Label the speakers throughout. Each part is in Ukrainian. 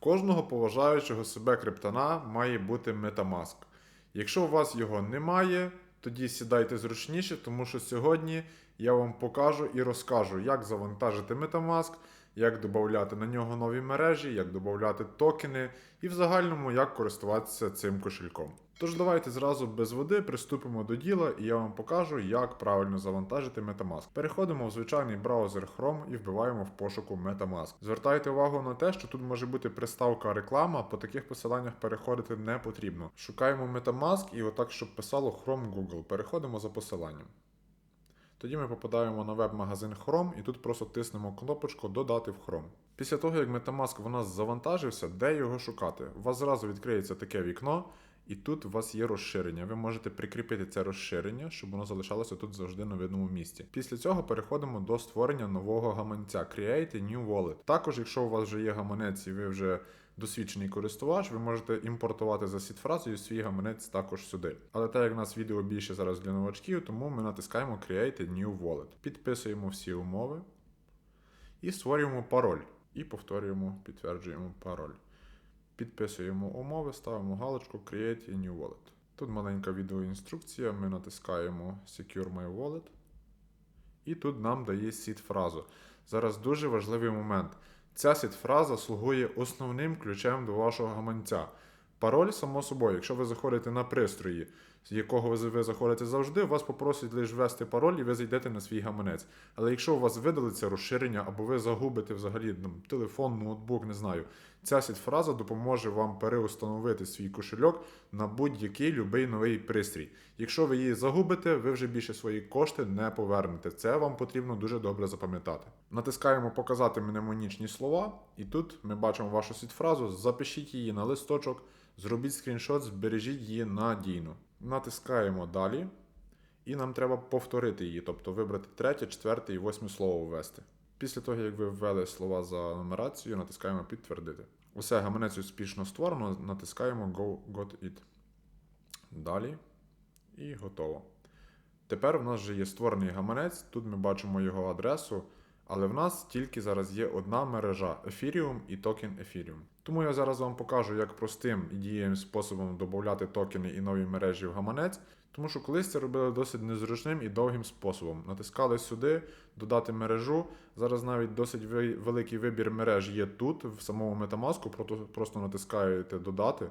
Speaker 1: кожного поважаючого себе криптона має бути Metamask. Якщо у вас його немає, тоді сідайте зручніше, тому що сьогодні я вам покажу і розкажу, як завантажити Metamask, як додати на нього нові мережі, як додати токени і в загальному як користуватися цим кошельком. Тож давайте зразу без води приступимо до діла, і я вам покажу, як правильно завантажити Metamask. Переходимо в звичайний браузер Chrome і вбиваємо в пошуку Metamask. Звертайте увагу на те, що тут може бути приставка реклама, по таких посиланнях переходити не потрібно. Шукаємо Metamask і отак, щоб писало Chrome Google. Переходимо за посиланням. Тоді ми попадаємо на веб-магазин Chrome і тут просто тиснемо кнопочку Додати в Chrome. Після того, як Metamask в нас завантажився, де його шукати? У вас зразу відкриється таке вікно, і тут у вас є розширення. Ви можете прикріпити це розширення, щоб воно залишалося тут завжди на видному місці. Після цього переходимо до створення нового гаманця Create New Wallet. Також, якщо у вас вже є гаманець і ви вже досвідчений користувач, ви можете імпортувати за сітфразою свій гаманець також сюди. Але так як у нас відео більше зараз для новачків, тому ми натискаємо Create New Wallet. Підписуємо всі умови і створюємо пароль. І повторюємо, підтверджуємо пароль. Підписуємо умови, ставимо галочку Create a New Wallet. Тут маленька відеоінструкція, ми натискаємо Secure My Wallet. І тут нам дає сіт-фразу. Зараз дуже важливий момент. Ця сіт-фраза слугує основним ключем до вашого гаманця. Пароль, само собою, якщо ви заходите на пристрої, з якого ви заходите завжди, вас попросять лише ввести пароль і ви зайдете на свій гаманець. Але якщо у вас видалиться розширення або ви загубите взагалі там, телефон, ноутбук, не знаю, ця сітфраза допоможе вам переустановити свій кошельок на будь-який любий новий пристрій. Якщо ви її загубите, ви вже більше свої кошти не повернете. Це вам потрібно дуже добре запам'ятати. Натискаємо Показати мнемонічні слова, і тут ми бачимо вашу сітфразу. Запишіть її на листочок, зробіть скріншот, збережіть її надійно. Натискаємо далі. І нам треба повторити її, тобто вибрати третє, четверте і восьме слово ввести. Після того, як ви ввели слова за нумерацією, натискаємо підтвердити. Усе гаманець успішно створено, натискаємо Go Got It. Далі. І готово. Тепер в нас вже є створений гаманець, тут ми бачимо його адресу, але в нас тільки зараз є одна мережа Ethereum і токен Ethereum. Тому я зараз вам покажу, як простим і дієвим способом додати токени і нові мережі в гаманець, тому що колись це робили досить незручним і довгим способом. Натискали сюди, додати мережу. Зараз навіть досить великий вибір мереж є тут, в самому Metamask, просто натискаєте додати.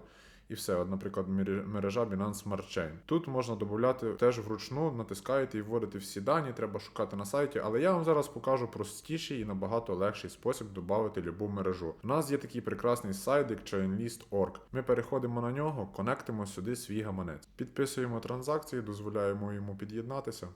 Speaker 1: І все, от, наприклад, мере- мережа Binance Smart Chain. Тут можна додати теж вручну, натискаєте і вводите всі дані, треба шукати на сайті, але я вам зараз покажу простіший і набагато легший спосіб додати любу мережу. У нас є такий прекрасний сайт, як Chainlist.org. Ми переходимо на нього, конектимо сюди свій гаманець. Підписуємо транзакції, дозволяємо йому під'єднатися.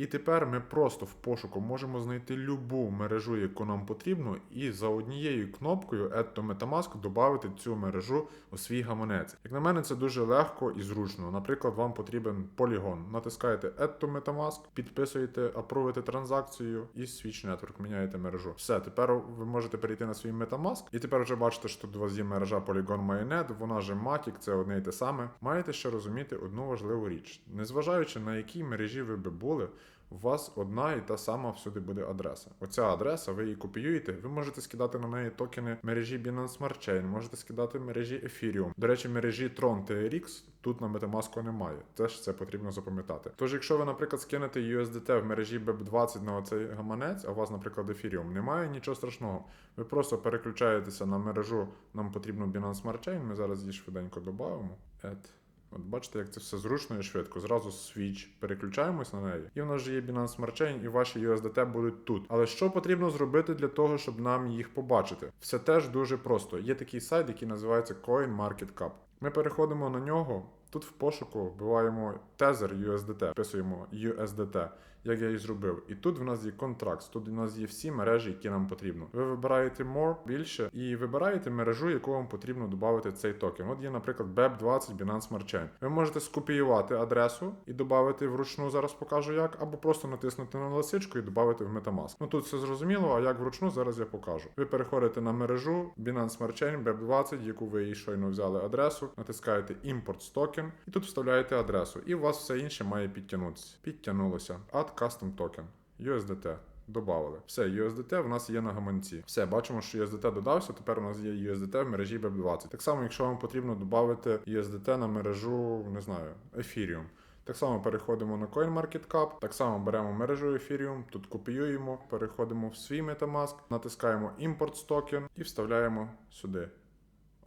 Speaker 1: І тепер ми просто в пошуку можемо знайти любу мережу, яку нам потрібно, і за однією кнопкою Add to Metamask додати цю мережу у свій гаманець. Як на мене, це дуже легко і зручно. Наприклад, вам потрібен полігон. Натискаєте Add to Metamask, підписуєте, апрувите транзакцію і Switch Network, міняєте мережу. Все, тепер ви можете перейти на свій Metamask, і тепер вже бачите, що тут у вас є мережа Polygon Mainnet, вона же Matic, це одне і те саме. Маєте ще розуміти одну важливу річ. Незважаючи на якій мережі ви би були, у вас одна і та сама всюди буде адреса. Оця адреса, ви її копіюєте, ви можете скидати на неї токени мережі Binance Smart Chain, можете скидати мережі Ethereum. До речі, мережі Tron TRX тут на Metamask немає. Теж це потрібно запам'ятати. Тож, якщо ви, наприклад, скинете USDT в мережі BEP20 на оцей гаманець, а у вас, наприклад, Ethereum, немає нічого страшного. Ви просто переключаєтеся на мережу, нам потрібно Binance Smart Chain, ми зараз її швиденько додамо. Add. От бачите, як це все зручно і швидко. Зразу свіч переключаємось на неї. І в нас вже є Binance Smart Chain, і ваші USDT будуть тут. Але що потрібно зробити для того, щоб нам їх побачити? Все теж дуже просто. Є такий сайт, який називається CoinMarketCap. Ми переходимо на нього. Тут в пошуку вбиваємо Tether USDT, вписуємо USDT, як я і зробив. І тут в нас є контракт. Тут у нас є всі мережі, які нам потрібно. Ви вибираєте more більше і вибираєте мережу, яку вам потрібно додати цей токен. От є, наприклад, BEP20 Binance Smart Chain. Ви можете скопіювати адресу і додати вручну, зараз покажу як, або просто натиснути на лисичку і додати в Metamask. Ну тут все зрозуміло, а як вручну зараз я покажу. Ви переходите на мережу Binance Smart Chain BEP20, яку ви щойно взяли адресу, натискаєте Import з токен і тут вставляєте адресу. І у вас все інше має підтягнутися. Підтягнулося. Add Custom Token. USDT. Добавили. Все, USDT в нас є на гаманці. Все, бачимо, що USDT додався. Тепер у нас є USDT в мережі BEP20. Так само, якщо вам потрібно додати USDT на мережу, не знаю, Ethereum. Так само переходимо на CoinMarketCap, так само беремо мережу Ethereum, тут копіюємо, переходимо в свій Metamask, натискаємо Import токен і вставляємо сюди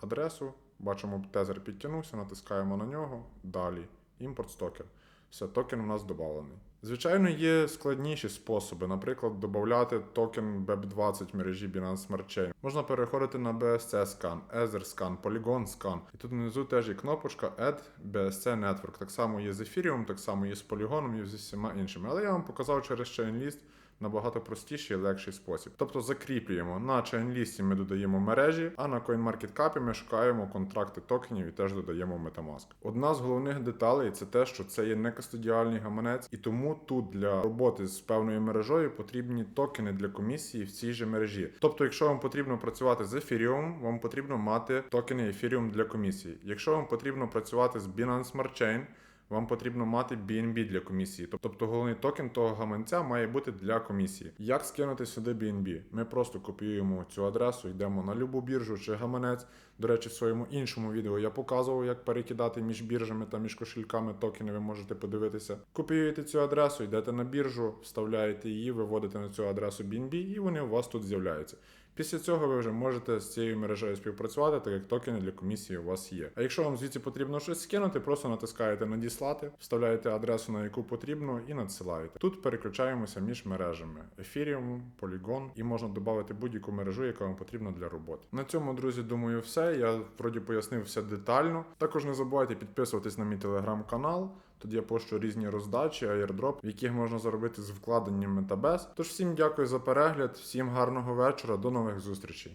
Speaker 1: адресу. Бачимо, тезер підтягнувся, натискаємо на нього. Далі. Імпорт токен. Все, токен у нас доданий. Звичайно, є складніші способи, наприклад, додати токен BEP20 в мережі Binance Smart Chain. Можна переходити на BSC Scan, Ether Scan, Polygon Scan. І тут внизу теж є кнопочка Add BSC Network. Так само є з Ethereum, так само є з Polygon і зі всіма іншими. Але я вам показав через ChainList набагато простіший і легший спосіб. Тобто закріплюємо на ChainList ми додаємо мережі, а на CoinMarketCap ми шукаємо контракти токенів і теж додаємо Metamask. Одна з головних деталей це те, що це є не кастодіальний гаманець, і тому тут для роботи з певною мережею потрібні токени для комісії в цій же мережі. Тобто, якщо вам потрібно працювати з Ethereum, вам потрібно мати токени Ethereum для комісії. Якщо вам потрібно працювати з Binance Smart Chain, вам потрібно мати BNB для комісії. Тобто головний токен того гаманця має бути для комісії. Як скинути сюди BNB? Ми просто копіюємо цю адресу, йдемо на любу біржу чи гаманець. До речі, в своєму іншому відео я показував, як перекидати між біржами та між кошельками токени. Ви можете подивитися. Копіюєте цю адресу, йдете на біржу, вставляєте її, виводите на цю адресу BNB, і вони у вас тут з'являються. Після цього ви вже можете з цією мережею співпрацювати, так як токени для комісії у вас є. А якщо вам звідси потрібно щось скинути, просто натискаєте надіслати, вставляєте адресу, на яку потрібно, і надсилаєте. Тут переключаємося між мережами Ethereum, Polygon, і можна додати будь-яку мережу, яка вам потрібна для роботи. На цьому, друзі, думаю, все. Я вроді пояснив все детально. Також не забувайте підписуватись на мій телеграм-канал. Тут я пощу різні роздачі, аєрдроп, в яких можна заробити з вкладенням без. Тож всім дякую за перегляд, всім гарного вечора, до нових зустрічей.